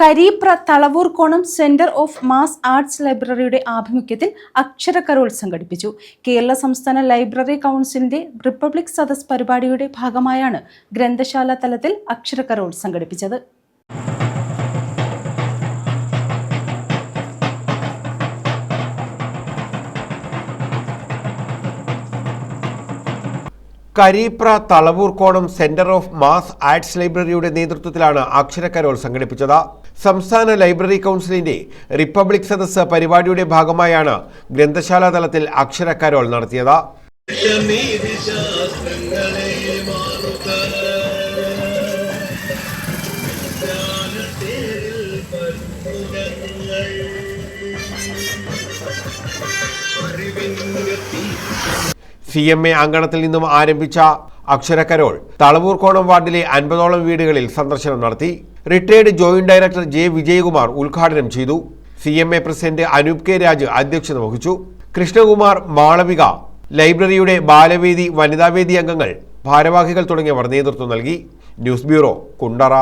കരീപ്ര തളവൂർ കോണം centre of mass arts ലൈബ്രറിയുടെ ആഭിമുഖ്യത്തിൽ അക്ഷരകരോൾ സംഘടിപ്പിച്ചു. കേരള സംസ്ഥാന ലൈബ്രറി കൗൺസിലിന്റെ റിപ്പബ്ലിക് സദസ് പരിപാടിയുടെ ഭാഗമായാണ് ഗ്രന്ഥശാല തലത്തിൽ അക്ഷരകരോൾ സംഘടിപ്പിച്ചത്. Karipra Thalavoorkonam centre of mass arts ലൈബ്രറിയുടെ നേതൃത്വത്തിലാണ് അക്ഷരകരോൾ സംഘടിപ്പിച്ചത്. സംസ്ഥാന ലൈബ്രറി കൗൺസിലിന്റെ റിപ്പബ്ലിക് സദസ് പരിപാടിയുടെ ഭാഗമായാണ് ഗ്രന്ഥശാല തലത്തിൽ അക്ഷരക്കരോൾ നടത്തിയത്. സി എം എ അങ്കണത്തിൽ നിന്നും ആരംഭിച്ച അക്ഷരക്കരോൾ തളവൂർക്കോണം വാർഡിലെ അൻപതോളം വീടുകളിൽ സന്ദർശനം നടത്തി. Retired joint director J Vijayakumar ഉദ്ഘാടനം ചെയ്തു. C M A president Anoop K Raj അധ്യക്ഷത വഹിച്ചു. കൃഷ്ണകുമാർ മാളവിക ലൈബ്രറിയുടെ ബാലവേദി വനിതാവേദി അംഗങ്ങൾ ഭാരവാഹികൾ തുടങ്ങിയവർ നേതൃത്വം നൽകി. News bureau Kundara.